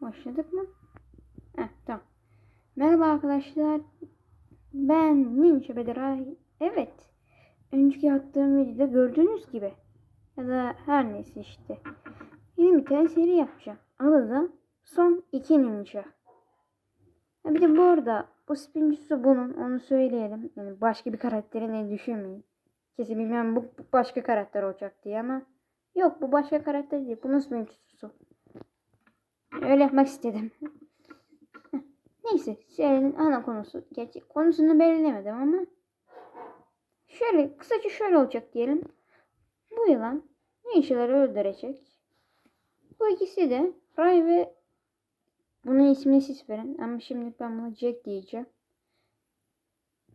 Başladık mı? Heh, tamam. Merhaba arkadaşlar. Ben Ninja Bediray. Evet. Önceki attığım videoda gördüğünüz gibi. Ya da her neyse işte. Yeni bir tane seri yapacağım. Adı da Son 2 Ninja. Ha bir de bu arada bu spincisi bunun onu söyleyelim. Yani başka bir karakteri ne düşünmeyin. Kesin bilmem bu, bu başka karakter olacak diye ama yok bu başka karakter değil. Bunun spincisi. Öyle yapmak istedim. Neyse serinin ana konusu. Gerçi konusunu belirlemedim ama şöyle kısaca şöyle olacak diyelim. Bu yılan ninjaları öldürecek. Bu ikisi de Ray ve bunun ismini siz verin ama şimdi ben buna Jack diyeceğim.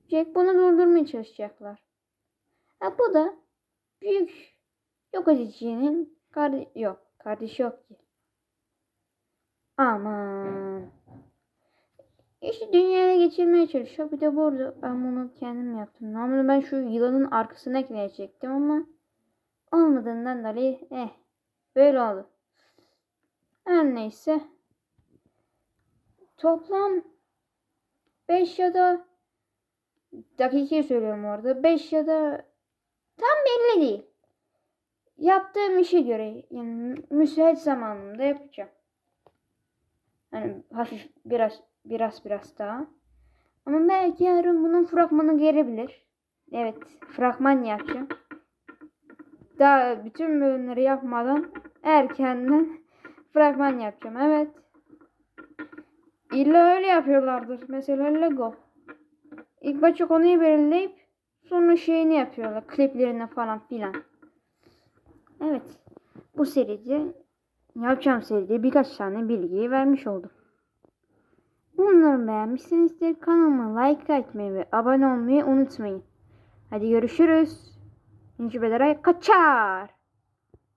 Jack bunu durdurmaya çalışacaklar. Ha bu da büyük yok edicinin kardeşi yok. Kardeşi yok ki. Aman. İşte dünyaya geçirmeye çalışıyor. Bir de bu arada ben bunu kendim yaptım. Normalde ben şu yılanın arkasına ekleyecektim ama olmadığından dolayı eh böyle oldu. Her neyse. Toplam 5 ya da dakikayı söylüyorum orada. 5 ya da tam belli değil. Yaptığım işe göre yani müsait zamanımda yapacağım. Hani hafif biraz biraz biraz daha. Ama belki yarın bunun fragmanı gelebilir. Evet, fragman yapacağım. Daha bütün bölümleri yapmadan erkenden fragman yapacağım. Evet. İlla öyle yapıyorlardır. Mesela Lego. İlk başta konuyu belirleyip sonra şeyini yapıyorlar. Kliplerine falan filan. Evet. Bu seride yapacağım seride birkaç tane bilgiyi vermiş oldum. Umarım beğenmişsinizdir. Kanalıma like atmayı ve abone olmayı unutmayın. Hadi görüşürüz. İnci Bederay kaçar.